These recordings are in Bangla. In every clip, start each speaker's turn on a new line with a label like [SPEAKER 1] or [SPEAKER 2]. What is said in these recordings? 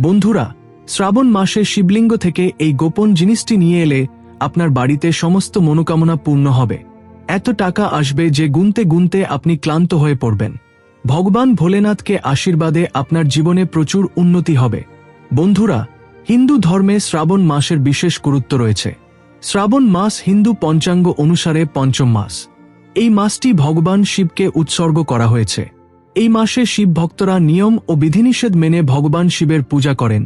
[SPEAKER 1] বন্ধুরা, শ্রাবণ মাসে শিবলিঙ্গ থেকে এই গোপন জিনিসটি নিয়ে এলে আপনার বাড়িতে সমস্ত মনোকামনা পূর্ণ হবে। এত টাকা আসবে যে গুনতে গুনতে আপনি ক্লান্ত হয়ে পড়বেন। ভগবান ভোলেনাথকে আশীর্বাদে আপনার জীবনে প্রচুর উন্নতি হবে। বন্ধুরা, হিন্দু ধর্মে শ্রাবণ মাসের বিশেষ গুরুত্ব রয়েছে। শ্রাবণ মাস হিন্দু পঞ্চাঙ্গ অনুসারে পঞ্চম মাস। এই মাসটি ভগবান শিবকে উৎসর্গ করা হয়েছে। এই মাসে শিব ভক্তরা নিয়ম ও বিধিনিষেধ মেনে ভগবান শিবের পূজা করেন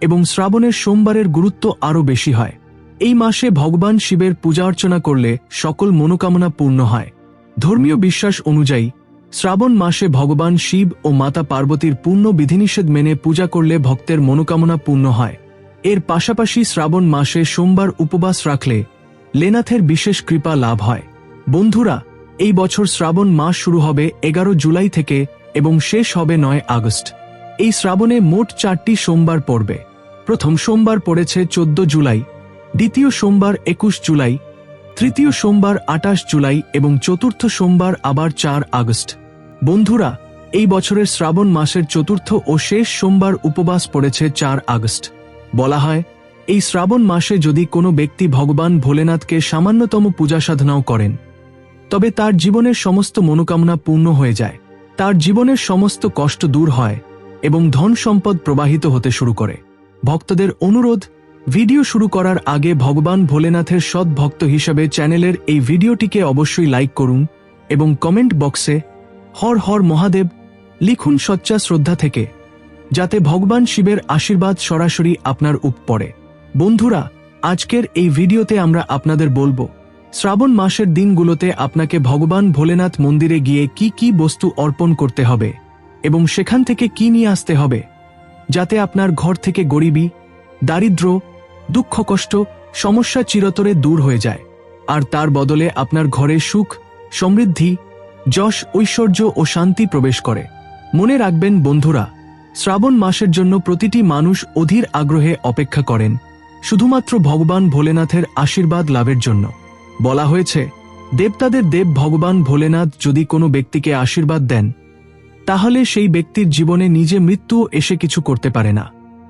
[SPEAKER 1] এবং শ্রাবণের সোমবারের গুরুত্ব আরও বেশি হয়। এই মাসে ভগবান শিবের পূজা অর্চনা করলে সকল মনোকামনা পূর্ণ হয়। ধর্মীয় বিশ্বাস অনুযায়ী, শ্রাবণ মাসে ভগবান শিব ও মাতা পার্বতীর পূর্ণ বিধিনিষেধ মেনে পূজা করলে ভক্তের মনোকামনা পূর্ণ হয়। এর পাশাপাশি শ্রাবণ মাসে সোমবার উপবাস রাখলে লেনাথের বিশেষ কৃপা লাভ হয়। বন্ধুরা এই বছর শ্রাবণ মাস শুরু হবে এগারো জুলাই থেকে এবং শেষ হবে নয় আগস্ট। এই শ্রাবণে মোট চারটি সোমবার পড়বে। প্রথম সোমবার পড়েছে চোদ্দ জুলাই, দ্বিতীয় সোমবার একুশ জুলাই, তৃতীয় সোমবার আটাশ জুলাই এবং চতুর্থ সোমবার আবার চার আগস্ট। বন্ধুরা, এই বছরের শ্রাবণ মাসের চতুর্থ ও শেষ সোমবার উপবাস পড়েছে চার আগস্ট। বলা হয়, এই শ্রাবণ মাসে যদি কোনো ব্যক্তি ভগবান ভোলেনাথকে সামান্যতম পূজা সাধনাও করেন তবে তার জীবনের সমস্ত মনোকামনা পূর্ণ হয়ে যায়। তার জীবনের সমস্ত কষ্ট দূর হয় এবং ধন সম্পদ প্রবাহিত হতে শুরু করে। ভক্তদের অনুরোধ, ভিডিও শুরু করার আগে ভগবান ভোলেনাথের সৎ ভক্ত হিসেবে চ্যানেলের এই ভিডিওটিকে অবশ্যই লাইক করুন এবং কমেন্ট বক্সে হর হর মহাদেব লিখুন সচ্চা শ্রদ্ধা থেকে, যাতে ভগবান শিবের আশীর্বাদ সরাসরি আপনার উপ পড়ে। বন্ধুরা, আজকের এই ভিডিওতে আমরা আপনাদের বলব শ্রাবণ মাসের দিনগুলোতে আপনাকে ভগবান ভোলেনাথ মন্দিরে গিয়ে কি কি বস্তু অর্পণ করতে হবে এবং সেখান থেকে কি নিয়ে আসতে হবে, যাতে আপনার ঘর থেকে গরিবী, দারিদ্র, দুঃখ কষ্ট, সমস্যা চিরতরে দূর হয়ে যায়। আর তার বদলে আপনার ঘরে সুখ, সমৃদ্ধি, যশ, ঐশ্বর্য ও শান্তি প্রবেশ করে। মনে রাখবেন বন্ধুরা, শ্রাবণ মাসের জন্য প্রতিটি মানুষ অধীর আগ্রহে অপেক্ষা করেন, শুধুমাত্র ভগবান ভোলেনাথের আশীর্বাদ লাভের জন্য। বলা হয়েছে, দেবতাদের দেব ভগবান ভোলেনাথ যদি কোনো ব্যক্তিকে আশীর্বাদ দেন, তাহলে সেই ব্যক্তির জীবনে নিজে মৃত্যু এসে কিছু করতে পারে না।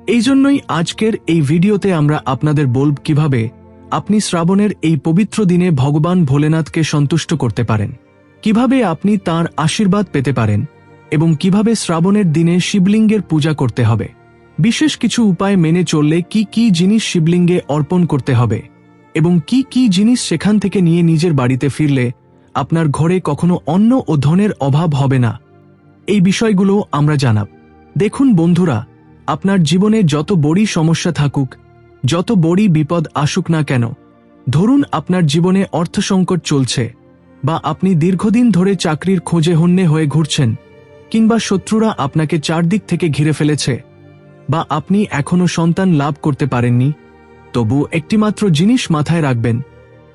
[SPEAKER 1] এই জন্যই আজকের এই ভিডিওতে আমরা আপনাদের বলব কীভাবে আপনি শ্রাবণের এই পবিত্র দিনে ভগবান ভোলেনাথকে সন্তুষ্ট করতে পারেন, কীভাবে আপনি তার আশীর্বাদ পেতে পারেন, এবং কীভাবে শ্রাবণের দিনে শিবলিঙ্গের পূজা করতে হবে। বিশেষ কিছু উপায় মেনে চললে কি কি জিনিস শিবলিঙ্গে অর্পণ করতে হবে এবং কি কি জিনিস সেখান থেকে নিয়ে নিজের বাড়িতে ফিরলে আপনার ঘরে কখনো অন্ন ও ধনের অভাব হবে না? এই বিষয়গুলো আমরা জানাব। দেখুন বন্ধুরা, আপনার জীবনে যত বড়ি সমস্যা থাকুক, যত বড়ি বিপদ আসুক না কেন, ধরুন আপনার জীবনে অর্থ সংকট চলছে বা আপনি দীর্ঘদিন ধরে চাকরির খোঁজে হন্যে হয়ে ঘুরছেন কিংবা শত্রুরা আপনাকে চারদিক থেকে ঘিরে ফেলেছে বা আপনি এখনও সন্তান লাভ করতে পারেননি তবু একটিমাত্র জিনিস মাথায় রাখবেন।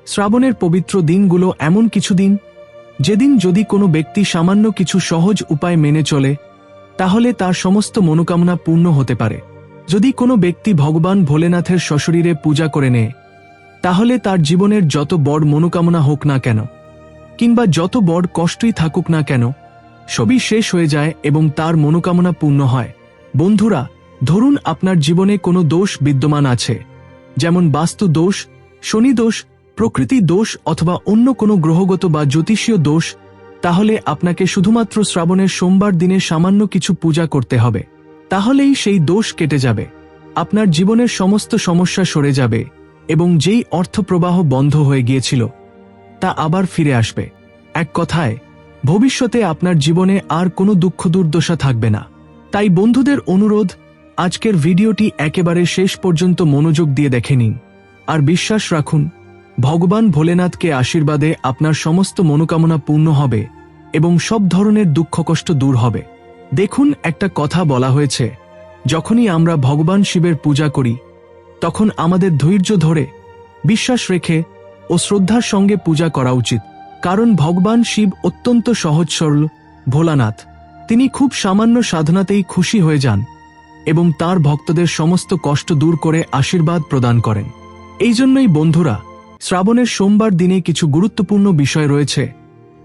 [SPEAKER 1] শ্রাবণের পবিত্র দিনগুলো এমন কিছু দিন, যেদিন যদি কোনো ব্যক্তি সামান্য কিছু সহজ উপায় মেনে চলে, তাহলে তার সমস্ত মনোকামনা পূর্ণ হতে পারে। যদি কোনো ব্যক্তি ভগবান ভোলেনাথের সশরীরে পূজা করে নেয়, তাহলে তার জীবনের যত বড় মনোকামনা হোক না কেন, কিংবা যত বড় কষ্টই থাকুক না কেন, সবই শেষ হয়ে যায় এবং তার মনোকামনা পূর্ণ হয়। বন্ধুরা, ধরুন আপনার জীবনে কোনো দোষ বিদ্যমান আছে। যেমন বাস্তু দোষ, শনি দোষ, প্রকৃতি দোষ অথবা অন্য কোনো গ্রহগত বা জ্যোতিষীয় দোষ, তাহলে আপনাকে শুধুমাত্র শ্রাবণের সোমবার দিনে সামান্য কিছু পূজা করতে হবে। তাহলেই সেই দোষ কেটে যাবে। আপনার জীবনের সমস্ত সমস্যা সরে যাবে এবং যেই অর্থপ্রবাহ বন্ধ হয়ে গিয়েছিল, তা আবার ফিরে আসবে। এক কথায়, ভবিষ্যতে আপনার জীবনে আর কোনো দুঃখ দুর্দশা থাকবে না। তাই বন্ধুদের অনুরোধ আজকের ভিডিওটি একেবারে শেষ পর্যন্ত মনোযোগ দিয়ে দেখে নিন। আর বিশ্বাস রাখুন, ভগবান ভোলেনাথকে আশীর্বাদে আপনার সমস্ত মনোকামনা পূর্ণ হবে এবং সব ধরনের দুঃখ কষ্ট দূর হবে। দেখুন, একটা কথা বলা হয়েছে, যখনই আমরা ভগবান শিবের পূজা করি, তখন আমাদের ধৈর্য ধরে, বিশ্বাস রেখে ও শ্রদ্ধার সঙ্গে পূজা করা উচিত। কারণ ভগবান শিব অত্যন্ত সহজ সরল ভোলানাথ। তিনি খুব সামান্য সাধনাতেই খুশি হয়ে যান। এবং তার ভক্তদের সমস্ত কষ্ট দূর করে আশীর্বাদ প্রদান করেন। এই জন্যই বন্ধুরা, শ্রাবণের সোমবার দিনে কিছু গুরুত্বপূর্ণ বিষয় রয়েছে,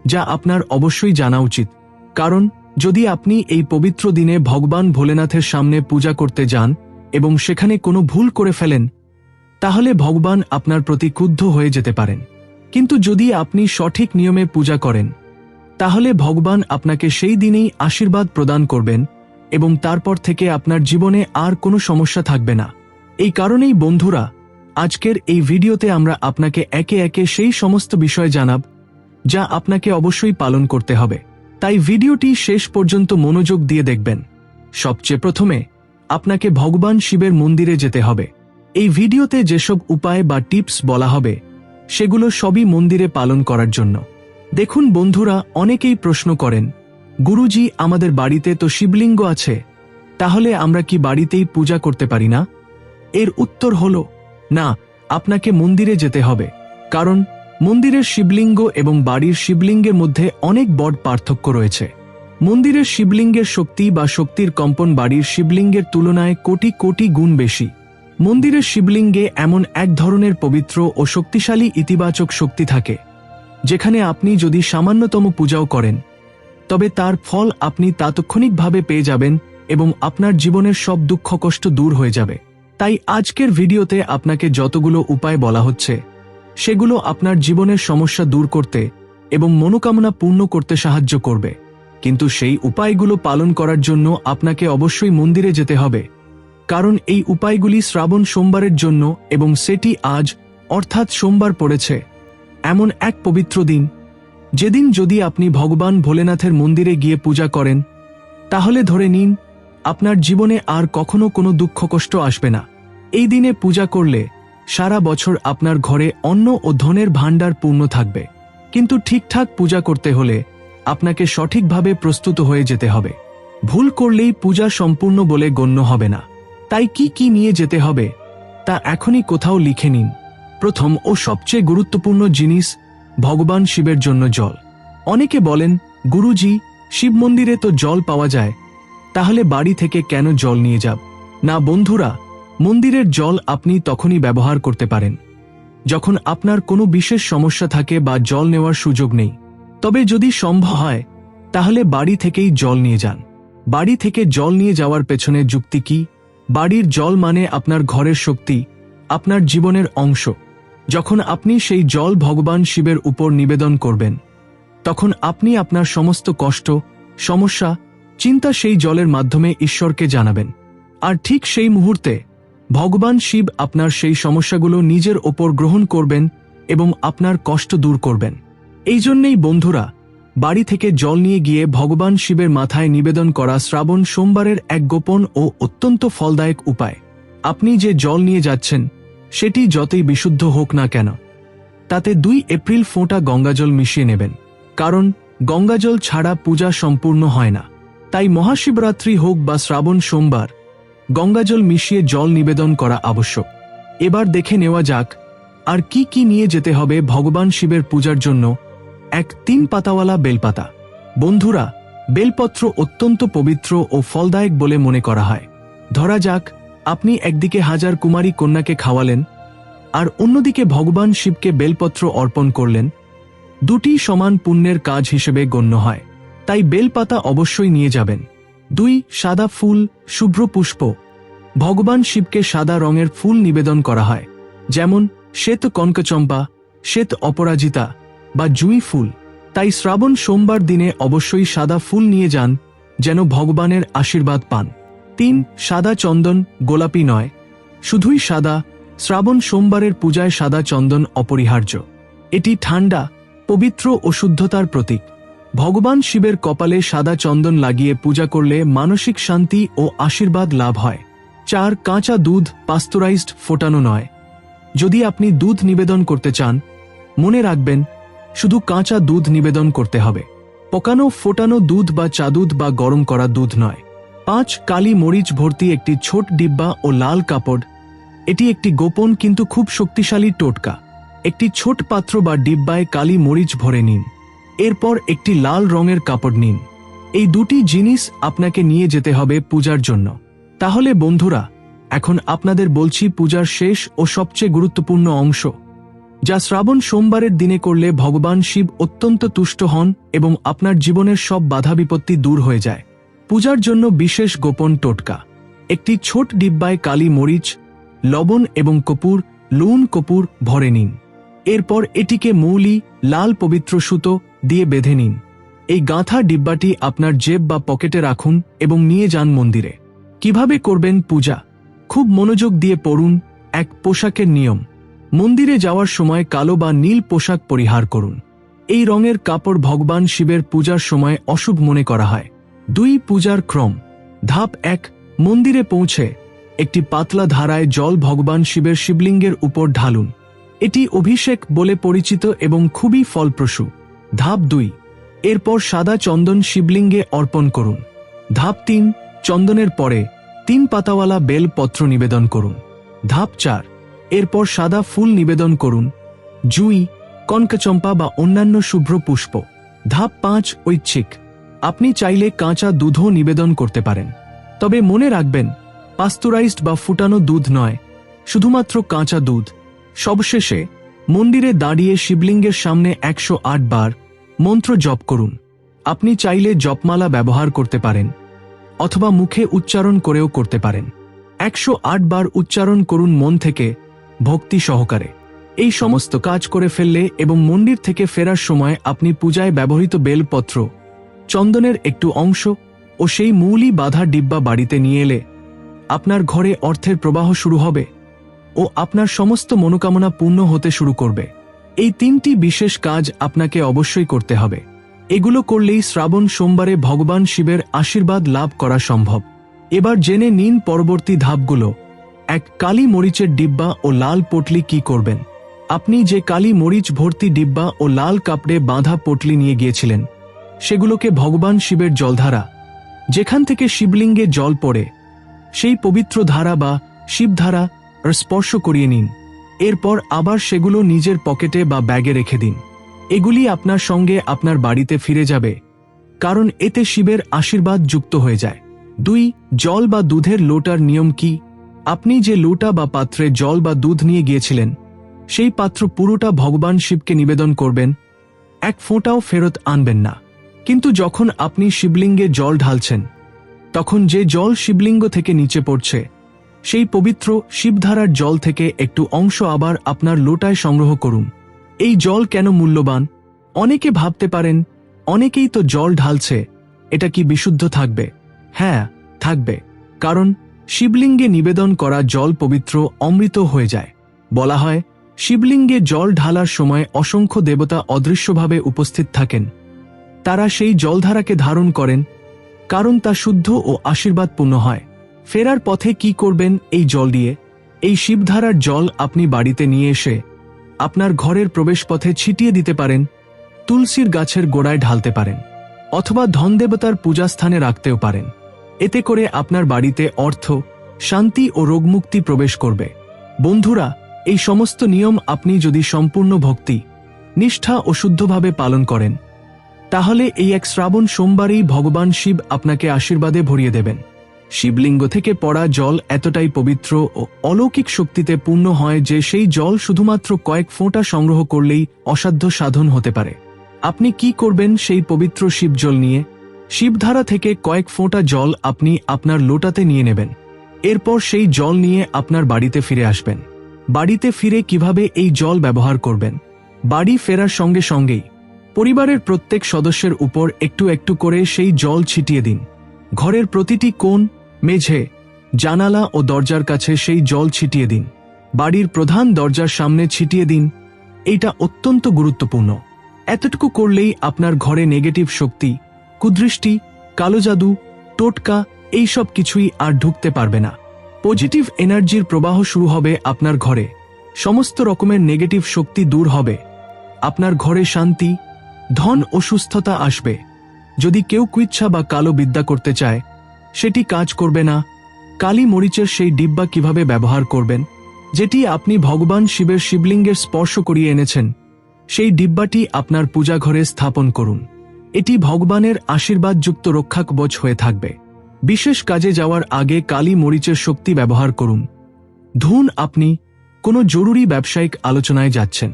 [SPEAKER 1] যা আপনার অবশ্যই জানা উচিত। কারণ, যদি আপনি এই পবিত্র দিনে ভগবান ভোলেনাথের সামনে পূজা করতে যান এবং সেখানে কোনো ভুল করে ফেলেন, তাহলে ভগবান আপনার প্রতি ক্রুদ্ধ হয়ে যেতে পারেন। কিন্তু যদি আপনি সঠিক নিয়মে পূজা করেন, তাহলে ভগবান আপনাকে সেই দিনেই আশীর্বাদ প্রদান করবেন এবং তারপর থেকে আপনার জীবনে আর কোনো সমস্যা থাকবে না। এই কারণেই বন্ধুরা, আজকের এই ভিডিওতে আমরা আপনাকে একে একে সেই সমস্ত বিষয় জানাব, যা আপনাকে অবশ্যই পালন করতে হবে। তাই ভিডিওটি শেষ পর্যন্ত মনোযোগ দিয়ে দেখবেন। সবচেয়ে প্রথমে, আপনাকে ভগবান শিবের মন্দিরে যেতে হবে। এই ভিডিওতে যেসব উপায় বা টিপস বলা হবে, সেগুলো সবই মন্দিরে পালন করার জন্য। দেখুন বন্ধুরা, অনেকেই প্রশ্ন করেন গুরুজি আমাদের বাড়িতে তো শিবলিঙ্গ আছে, তাহলে আমরা কি বাড়িতেই পূজা করতে পারি না? এর উত্তর হল, না, আপনাকে মন্দিরে যেতে হবে, কারণ মন্দিরের শিবলিঙ্গ এবং বাড়ির শিবলিঙ্গের মধ্যে অনেক বড় পার্থক্য রয়েছে। মন্দিরের শিবলিঙ্গের শক্তি বা শক্তির কম্পন বাড়ির শিবলিঙ্গের তুলনায় কোটি কোটি গুণ বেশি। মন্দিরের শিবলিঙ্গে এমন এক ধরনের পবিত্র ও শক্তিশালী ইতিবাচক শক্তি থাকে, যেখানে আপনি যদি সামান্যতম পূজাও করেন তবে তার ফল আপনি তাৎক্ষণিকভাবে পেয়ে যাবেন এবং আপনার জীবনের সব দুঃখ কষ্ট দূর হয়ে যাবে। তাই আজকের ভিডিওতে আপনাকে যতগুলো উপায় বলা হচ্ছে, সেগুলো আপনার জীবনের সমস্যা দূর করতে এবং মনোকামনা পূর্ণ করতে সাহায্য করবে। কিন্তু সেই উপায়গুলো পালন করার জন্য আপনাকে অবশ্যই মন্দিরে যেতে হবে। কারণ এই উপায়গুলি শ্রাবণ সোমবারের জন্য এবং সেটি আজ, অর্থাৎ সোমবার পড়েছে। এমন এক পবিত্র দিন যেদিন যদি আপনি ভগবান ভোলেনাথের মন্দিরে গিয়ে পূজা করেন, তাহলে ধরে নিন, আপনার জীবনে আর কখনো কোনো দুঃখ কষ্ট আসবে না। এই দিনে পূজা করলে সারা বছর আপনার ঘরে অন্ন ও ধনের ভাণ্ডার পূর্ণ থাকবে। কিন্তু ঠিকঠাক পূজা করতে হলে আপনাকে সঠিকভাবে প্রস্তুত হয়ে যেতে হবে। ভুল করলেই পূজা সম্পূর্ণ বলে গণ্য হবে না। তাই কি কি নিয়ে যেতে হবে, তা এখনই কোথাও লিখে নিন। প্রথম ও সবচেয়ে গুরুত্বপূর্ণ জিনিস ভগবান শিবের জন্য জল। অনেকে বলেন, গুরুজি, শিব মন্দিরে তো জল পাওয়া যায়, তাহলে বাড়ি থেকে কেন জল নিয়ে যাব? না, বন্ধুরা, মন্দিরের জল আপনি তখনই ব্যবহার করতে পারেন। যখন আপনার কোনো বিশেষ সমস্যা থাকে বা জল নেওয়ার সুযোগ নেই। তবে যদি সম্ভব হয়, তাহলে বাড়ি থেকেই জল নিয়ে যান। বাড়ি থেকে জল নিয়ে যাওয়ার পেছনে যুক্তি কি? বাড়ির জল মানে আপনার ঘরের শক্তি, আপনার জীবনের অংশ। যখন আপনি সেই জল ভগবান শিবের উপর নিবেদন করবেন, তখন আপনি আপনার সমস্ত কষ্ট, সমস্যা, চিন্তা সেই জলের মাধ্যমে ঈশ্বরকে জানাবেন। আর ঠিক সেই মুহূর্তে ভগবান শিব আপনার সেই সমস্যাগুলো নিজের ওপর গ্রহণ করবেন এবং আপনার কষ্ট দূর করবেন। এই জন্যেই বন্ধুরা, বাড়ি থেকে জল নিয়ে গিয়ে ভগবান শিবের মাথায় নিবেদন করা শ্রাবণ সোমবারের এক গোপন ও অত্যন্ত ফলদায়ক উপায়। আপনি যে জল নিয়ে যাচ্ছেন সেটি যতই বিশুদ্ধ হোক না কেন, তাতে দুই এপ্রিল ফোঁটা গঙ্গাজল মিশিয়ে নেবেন, কারণ গঙ্গাজল ছাড়া পূজা সম্পূর্ণ হয় না। তাই মহাশিবরাত্রি হোক বা শ্রাবণ সোমবার, গঙ্গাজল মিশিয়ে জল নিবেদন করা আবশ্যক। এবার দেখে নেওয়া যাক, আর কি কি নিয়ে যেতে হবে ভগবান শিবের পূজার জন্য এক তিন পাতাওয়ালা বেলপাতা। বন্ধুরা, বেলপত্র অত্যন্ত পবিত্র ও ফলদায়ক বলে মনে করা হয়। ধরা যাক আপনি একদিকে হাজার কুমারী কন্যাকে খাওয়ালেন, আর অন্যদিকে ভগবান শিবকে বেলপত্র অর্পণ করলেন। দুটি সমান পুণ্যের কাজ হিসেবে গণ্য হয়। তাই বেলপাতা অবশ্যই নিয়ে যাবেন। দুই, সাদা ফুল, শুভ্র পুষ্প। ভগবান শিবকে সাদা রঙের ফুল নিবেদন করা হয়। যেমন, শ্বেত কনকচম্পা, শ্বেত অপরাজিতা বা জুঁই ফুল। তাই শ্রাবণ সোমবার দিনে অবশ্যই সাদা ফুল নিয়ে যান, যেন ভগবানের আশীর্বাদ পান। তিন, সাদা চন্দন, গোলাপি নয়। শুধুই সাদা, শ্রাবণ সোমবারের পূজায় সাদা চন্দন অপরিহার্য। এটি ঠান্ডা, পবিত্র ও শুদ্ধতার প্রতীক। ভগবান শিবের কপালে সাদা চন্দন লাগিয়ে পূজা করলে মানসিক শান্তি ও আশীর্বাদ লাভ হয়। চার, কাঁচা দুধ, পাস্তুরাইজড, ফোটানো নয়। যদি আপনি দুধ নিবেদন করতে চান, মনে রাখবেন, শুধু কাঁচা দুধ নিবেদন করতে হবে। পকানো, ফোটানো দুধ বা চা দুধ বা গরম করা দুধ নয়। পাঁচ কালি মরিচ ভর্তি একটি ছোট ডিব্বা ও লাল কাপড়। এটি একটি গোপন কিন্তু খুব শক্তিশালী টোটকা। একটি ছোট পাত্র বা ডিব্বায় কালি মরিচ ভরে নিন। এরপর একটি লাল রঙের কাপড় নিন। এই দুটি জিনিস আপনাকে নিয়ে যেতে হবে পূজার জন্য। তাহলে বন্ধুরা, এখন আপনাদের বলছি পূজার শেষ ও সবচেয়ে গুরুত্বপূর্ণ অংশ। যা শ্রাবণ সোমবারের দিনে করলে ভগবান শিব অত্যন্ত তুষ্ট হন এবং আপনার জীবনের সব বাধা বিপত্তি দূর হয়ে যায়। পূজার জন্য বিশেষ গোপন টোটকা, একটি ছোট ডিব্বায় কালি মরিচ, লবণ এবং কপুর লুন কপুর ভরে নিন। এরপর এটিকে মৌলি, লাল পবিত্র সুতো দিয়ে বেঁধে নিন। এই গাঁথা ডিব্বাটি আপনার জেব বা পকেটে রাখুন এবং নিয়ে যান মন্দিরে। কীভাবে করবেন পূজা? খুব মনোযোগ দিয়ে পড়ুন, এক পোশাকের নিয়ম। মন্দিরে যাওয়ার সময় কালো বা নীল পোশাক পরিহার করুন। এই রঙের কাপড় ভগবান শিবের পূজার সময় অশুভ মনে করা হয়। দুই পূজার ক্রম। ধাপ এক, মন্দিরে পৌঁছে একটি পাতলা ধারায় জল ভগবান শিবের শিবলিঙ্গের উপর ঢালুন। এটি অভিষেক বলে পরিচিত এবং খুবই ফলপ্রসূ। ধাপ দুই, এরপর সাদা চন্দন শিবলিঙ্গে অর্পণ করুন। ধাপ তিন, চন্দনের পরে তিন পাতাওয়ালা বেল পত্র নিবেদন করুন। ধাপ চার, এরপর সাদা ফুল নিবেদন করুন। জুই, কনকচম্পা বা অন্যান্য শুভ্র পুষ্প। ধাপ পাঁচ, ঐচ্ছিক। আপনি চাইলে কাঁচা দুধও নিবেদন করতে পারেন। তবে মনে রাখবেন, পাস্তুরাইজড বা ফুটানো দুধ নয়, শুধুমাত্র কাঁচা দুধ। সবশেষে, মন্দিরে দাঁড়িয়ে শিবলিঙ্গের সামনে একশো আট বার মন্ত্র জপ করুন। আপনি চাইলে জপমালা ব্যবহার করতে পারেন, অথবা মুখে উচ্চারণ করেও করতে পারেন। একশো আট বার উচ্চারণ করুন মন থেকে ভক্তি সহকারে। এই সমস্ত কাজ করে ফেললে এবং মন্দির থেকে ফেরার সময় আপনি পূজায় ব্যবহৃত বেলপত্র চন্দনের একটু অংশ ও সেই মূলই বাধা ডিব্বা বাড়িতে নিয়ে এলে আপনার ঘরে অর্থের প্রবাহ শুরু হবে ও আপনার সমস্ত মনোকামনা পূর্ণ হতে শুরু করবে। এই তিনটি বিশেষ কাজ আপনাকে অবশ্যই করতে হবে। এগুলো করলেই শ্রাবণ সোমবারে ভগবান শিবের আশীর্বাদ লাভ করা সম্ভব। এবার জেনে নিন পরবর্তী ধাপগুলো। এক, কালি মরিচের ডিব্বা ও লাল পটলি কি করবেন? আপনি যে কালি মরিচ ভর্তি ডিব্বা ও লাল কাপড়ে বাঁধা পটলি নিয়ে গিয়েছিলেন সেগুলোকে ভগবান শিবের জলধারা, যেখান থেকে শিবলিঙ্গে জল পড়ে, সেই পবিত্র ধারা বা শিবধারা স্পর্শ করিয়ে নিন। এরপর আবার সেগুলো নিজের পকেটে বা ব্যাগে রেখে দিন। এগুলি আপনার সঙ্গে আপনার বাড়িতে ফিরে যাবে, কারণ এতে শিবের আশীর্বাদ যুক্ত হয়ে যায়। দুই, জল বা দুধের লোটার নিয়ম কি? আপনি যে লোটা বা পাত্রে জল বা দুধ নিয়ে গিয়েছিলেন, সেই পাত্র পুরোটা ভগবান শিবকে নিবেদন করবেন, এক ফোঁটাও ফেরত আনবেন না। কিন্তু যখন আপনি শিবলিঙ্গে জল ঢালছেন, তখন যে জল শিবলিঙ্গ থেকে নিচে পড়ছে, সেই পবিত্র শিবধারার জল থেকে একটু অংশ আবার আপনার লোটায় সংগ্রহ করুন। এই জল কেন মূল্যবান? অনেকে ভাবতে পারেন, অনেকেই তো জল ঢালছে, এটা কি বিশুদ্ধ থাকবে? হ্যাঁ থাকবে, কারণ শিবলিঙ্গে নিবেদন করা জল পবিত্র অমৃত হয়ে যায়। বলা হয়, শিবলিঙ্গে জল ঢালার সময় অসংখ্য দেবতা অদৃশ্যভাবে উপস্থিত থাকেন। তারা সেই জলধারাকে ধারণ করেন, কারণ তা শুদ্ধ ও আশীর্বাদপূর্ণ হয়। ফেরার পথে কি করবেন এই জল দিয়ে? এই শিবধারার জল আপনি বাড়িতে নিয়ে এসে আপনার ঘরের প্রবেশপথে ছিটিয়ে দিতে পারেন, তুলসীর গাছের গোড়ায় ঢালতে পারেন, অথবা ধনদেবতার পূজাস্থানে রাখতেও পারেন। এতে করে আপনার বাড়িতে অর্থ, শান্তি ও রোগমুক্তি প্রবেশ করবে। বন্ধুরা, এই সমস্ত নিয়ম আপনি যদি সম্পূর্ণ ভক্তি, নিষ্ঠা ও শুদ্ধভাবে পালন করেন তাহলে এই এক শ্রাবণ সোমবারেই ভগবান শিব আপনাকে আশীর্বাদে ভরিয়ে দেবেন। শিবলিঙ্গ থেকে পড়া জল এতটাই পবিত্র ও অলৌকিক শক্তিতে পূর্ণ হয় যে সেই জল শুধুমাত্র কয়েক ফোঁটা সংগ্রহ করলেই অসাধ্য সাধন হতে পারে। আপনি কি করবেন সেই পবিত্র শিবজল নিয়ে? শিবধারা থেকে কয়েক ফোঁটা জল আপনি আপনার লোটাতে নিয়ে নেবেন। এরপর সেই জল নিয়ে আপনার বাড়িতে ফিরে আসবেন। বাড়িতে ফিরে কীভাবে এই জল ব্যবহার করবেন? বাড়ি ফেরার সঙ্গে সঙ্গেই পরিবারের প্রত্যেক সদস্যের উপর একটু একটু করে সেই জল ছিটিয়ে দিন। ঘরের প্রতিটি কোণ, মেঝে, জানালা ও দরজার কাছে সেই জল ছিটিয়ে দিন। বাড়ির প্রধান দরজার সামনে ছিটিয়ে দিন। এইটা অত্যন্ত গুরুত্বপূর্ণ। এতটুকু করলেই আপনার ঘরে নেগেটিভ শক্তি, কুদৃষ্টি, কালো জাদু, টোটকা এইসব কিছুই আর ঢুকতে পারবে না। পজিটিভ এনার্জির প্রবাহ শুরু হবে আপনার ঘরে। সমস্ত রকমের নেগেটিভ শক্তি দূর হবে। আপনার ঘরে শান্তি ধন ও সুস্থতা আসবে। যদি কেউ কুইচ্ছা বা কালো বিদ্যা করতে চায়, সেটি কাজ করবে না। কালী মরিচের সেই ডিব্বা কীভাবে ব্যবহার করবেন, যেটি আপনি ভগবান শিবের শিবলিঙ্গের স্পর্শ করিয়ে এনেছেন, সেই ডিব্বাটি আপনার পূজাঘরে স্থাপন করুন। এটি ভগবানের আশীর্বাদযুক্ত রক্ষাকবচ হয়ে থাকবে। বিশেষ কাজে যাওয়ার আগে কালী মরিচের শক্তি ব্যবহার করুন। ধুন আপনি, কোনো জরুরি ব্যবসায়িক আলোচনায় যাচ্ছেন,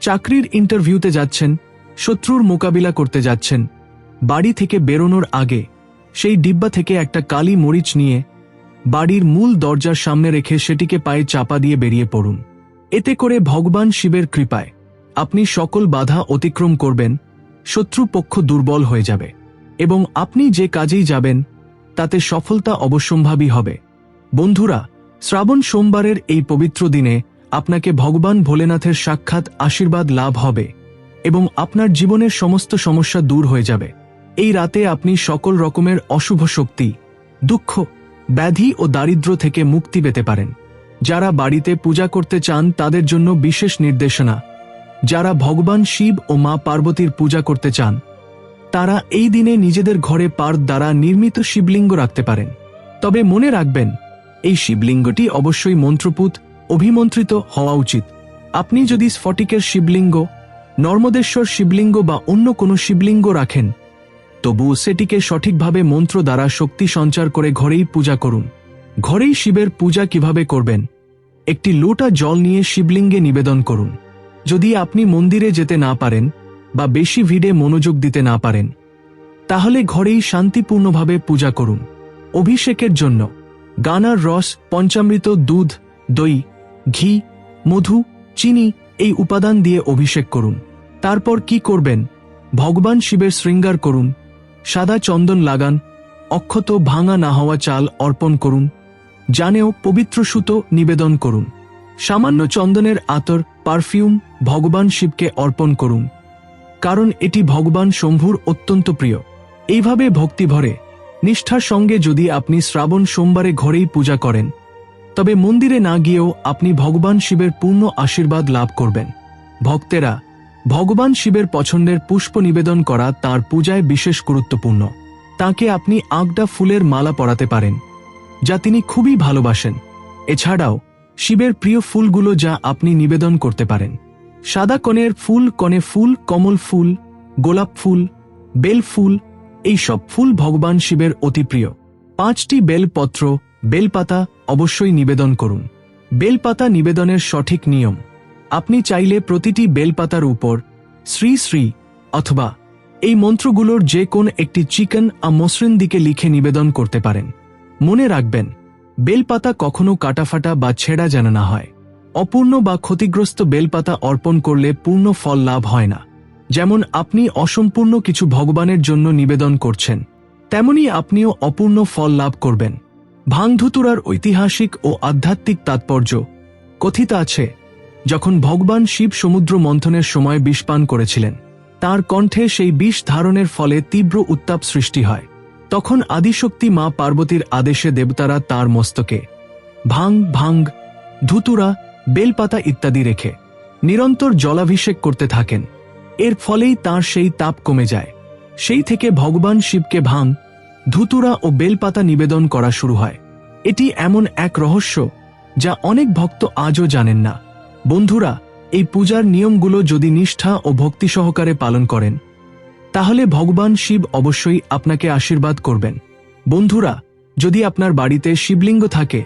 [SPEAKER 1] চাকরির ইন্টারভিউতে যাচ্ছেন শত্রুর মোকাবিলা করতে যাচ্ছেন। বাড়ি থেকে বেরোনোর আগে সেই ডিব্বা থেকে একটা কালি মরিচ নিয়ে বাড়ির মূল দরজার সামনে রেখে সেটিকে পায়ে চাপা দিয়ে বেরিয়ে পড়ুন। এতে করে ভগবান শিবের কৃপায় আপনি সকল বাধা অতিক্রম করবেন, শত্রুপক্ষ দুর্বল হয়ে যাবে এবং আপনি যে কাজেই যাবেন, তাতে সফলতা অবশ্যম্ভাবী হবে। বন্ধুরা, শ্রাবণ সোমবারের এই পবিত্র দিনে আপনাকে ভগবান ভোলেনাথের সাক্ষাৎ আশীর্বাদ লাভ হবে। এবং আপনার জীবনের সমস্ত সমস্যা দূর হয়ে যাবে। এই রাতে আপনি সকল রকমের অশুভ শক্তি, দুঃখ, ব্যাধি ও দারিদ্র থেকে মুক্তি পেতে পারেন। যারা বাড়িতে পূজা করতে চান, তাদের জন্য বিশেষ নির্দেশনা। যারা ভগবান শিব ও মা পার্বতীর পূজা করতে চান, তারা এই দিনে নিজেদের ঘরে পার দ্বারা নির্মিত শিবলিঙ্গ রাখতে পারেন। তবে মনে রাখবেন, এই শিবলিঙ্গটি অবশ্যই মন্ত্রপুত, অভিমন্ত্রিত হওয়া উচিত। আপনি যদি স্ফটিকের শিবলিঙ্গ নর্মদেশ্বর শিবলিঙ্গ বা অন্য কোনো শিবলিঙ্গ রাখেন তবু সেটিকে সঠিকভাবে মন্ত্র দ্বারা শক্তি সঞ্চার করে ঘরেই পূজা করুন। ঘরেই শিবের পূজা কীভাবে করবেন? একটি লোটা জল নিয়ে শিবলিঙ্গে নিবেদন করুন। যদি আপনি মন্দিরে যেতে না পারেন বা বেশি ভিড়ে মনোযোগ দিতে না পারেন, তাহলে ঘরেই শান্তিপূর্ণভাবে পূজা করুন। অভিষেকের জন্য গানার রস, পঞ্চামৃত, দুধ, দই, ঘি, মধু, চিনি এই উপাদান দিয়ে অভিষেক করুন। তারপর কি করবেন? ভগবান শিবের শৃঙ্গার করুন। সাদা চন্দন লাগান। অক্ষত ভাঙা না হওয়া চাল অর্পণ করুন। জানেও পবিত্র সুতো নিবেদন করুন। সামান্য চন্দনের আতর, পারফিউম ভগবান শিবকে অর্পণ করুন। কারণ এটি ভগবান শম্ভুর অত্যন্ত প্রিয়। এইভাবে ভক্তি ভরে। নিষ্ঠার সঙ্গে যদি আপনি শ্রাবণ সোমবারে ঘরেই পূজা করেন তবে মন্দিরে না গিয়েও আপনি ভগবান শিবের পূর্ণ আশীর্বাদ লাভ করবেন। ভক্তেরা, ভগবান শিবের পছন্দের পুষ্প নিবেদন করা তার পূজায় বিশেষ গুরুত্বপূর্ণ। তাকে আপনি আগডা ফুলের মালা পরাতে পারেন, যা তিনি খুবই ভালোবাসেন। এছাড়াও, শিবের প্রিয় ফুলগুলো যা আপনি নিবেদন করতে পারেন। সাদা কনের ফুল, কনে ফুল, কমল ফুল, গোলাপ ফুল, বেল ফুল এই সব ফুল ভগবান শিবের অতি প্রিয়। পাঁচটি বেলপত্র বেলপাতা অবশ্যই নিবেদন করুন। বেলপাতা নিবেদনের সঠিক নিয়ম, আপনি চাইলে প্রতিটি বেলপাতার উপর শ্রী শ্রী অথবা এই মন্ত্রগুলোর যে কোন একটি চিকেন আ মসৃণ দিকে লিখে নিবেদন করতে পারেন। মনে রাখবেন, বেলপাতা কখনো কাটাফাটা বা ছেঁড়া যেন না হয়। অপূর্ণ বা ক্ষতিগ্রস্ত বেলপাতা অর্পণ করলে পূর্ণ ফল লাভ হয় না। যেমন আপনি অসম্পূর্ণ কিছু ভগবানের জন্য নিবেদন করছেন, তেমনি আপনিও অপূর্ণ ফল লাভ করবেন। ভাংধুতুরার ঐতিহাসিক ও আধ্যাত্মিক তাৎপর্য কথিত আছে, যখন ভগবান শিব সমুদ্র মন্থনের সময় বিষপান করেছিলেন, তার কণ্ঠে সেই বিষ ধারণের ফলে তীব্র উত্তাপ সৃষ্টি হয়। তখন আদিশক্তি মা পার্বতীর আদেশে দেবতারা তার মস্তকে ভাং ভাং, ধুতুরা, বেলপাতা ইত্যাদি রেখে নিরন্তর জলাভিষেক করতে থাকেন। এর ফলেই তার সেই তাপ কমে যায়। সেই থেকে ভগবান শিবকে ভাং ধুতুরা ও বেলপাতা নিবেদন করা শুরু হয়। এটি এমন এক রহস্য যা অনেক ভক্ত আজও জানেন না। বন্ধুরা, এই পূজার নিয়মগুলো যদি নিষ্ঠা ও ভক্তি সহকারে পালন করেন, তাহলে ভগবান শিব অবশ্যই আপনাকে আশীর্বাদ করবেন। বন্ধুরা, যদি আপনার বাড়িতে শিবলিঙ্গ থাকে,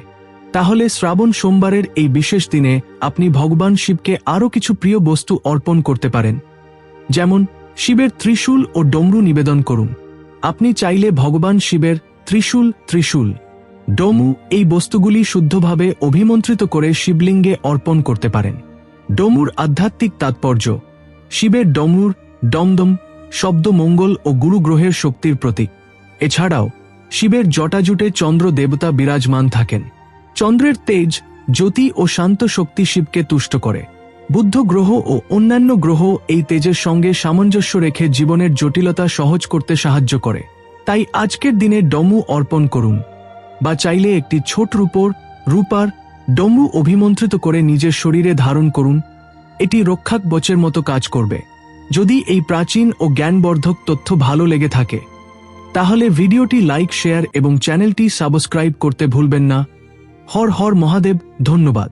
[SPEAKER 1] তাহলে শ্রাবণ সোমবারের এই বিশেষ দিনে আপনি ভগবান শিবকে আরও কিছু প্রিয় বস্তু অর্পণ করতে পারেন। যেমন, শিবের ত্রিশূল ও ডমরু নিবেদন করুন। আপনি চাইলে ভগবান শিবের ত্রিশূল ত্রিশূল, ডমু এই বস্তুগুলি শুদ্ধভাবে অভিমন্ত্রিত করে শিবলিঙ্গে অর্পণ করতে পারেন। ডমুর আধ্যাত্মিক তাৎপর্য, শিবের ডমুর, ডমদম শব্দ মঙ্গল ও গুরু গ্রহের শক্তির প্রতীক। এছাড়াও, শিবের জটাজুটে চন্দ্র দেবতা বিরাজমান থাকেন। চন্দ্রের তেজ, জ্যোতি ও শান্ত শক্তি শিবকে তুষ্ট করে। বুদ্ধ গ্রহ ও অন্যান্য গ্রহ এই তেজের সঙ্গে সামঞ্জস্য রেখে জীবনের জটিলতা সহজ করতে সাহায্য করে। তাই আজকের দিনে ডমু অর্পণ করুন বা চাইলে একটি ছোট রূপর, রূপার ডমরু অভিমন্ত্রিত করে নিজের শরীরে ধারণ করুন। এটি রক্ষাক বচের মতো কাজ করবে। যদি এই প্রাচীন ও জ্ঞানবর্ধক তথ্য ভালো লেগে থাকে, তাহলে ভিডিওটি লাইক, শেয়ার এবং চ্যানেলটি সাবস্ক্রাইব করতে ভুলবেন না। হর হর মহাদেব, ধন্যবাদ।